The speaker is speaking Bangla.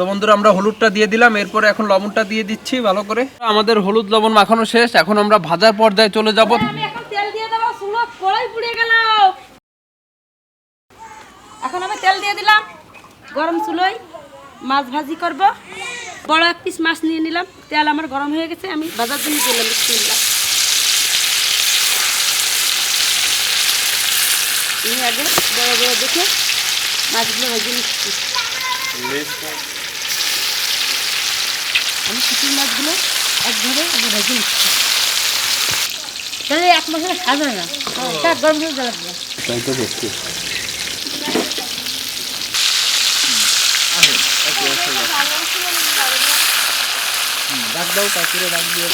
তো বন্ধুরা আমরা হলুদটা দিয়ে দিলাম এরপরে এখন লবণটা দিয়ে দিচ্ছি ভালো করে। আমাদের হলুদ লবণ মাখানো শেষ এখন আমরা ভাজার পর্যায়ে চলে যাব। আমি এখন তেল দিয়ে দেবো শুনো কড়াই পুড়ে গেল। এখন আমি তেল দিয়ে দিলাম গরম চুলোই মাছ ভাজি করব। বড় এক পিস মাছ নিয়ে নিলাম তেল আমার গরম হয়ে গেছে আমি বাজার জন্য দিলাম বিসমিল্লাহ আমি আগে বড় বড় দেখে মাছগুলো ভেজে নিচ্ছি। চিকেন মাছগুলো একভাবে ভেজে নিচ্ছি। তাহলে এক মশলা খাবে না। তার গরম করে জ্বালাবো তাই তো দেখছি ডাক দাও কাকুরে ডাক দিয়ে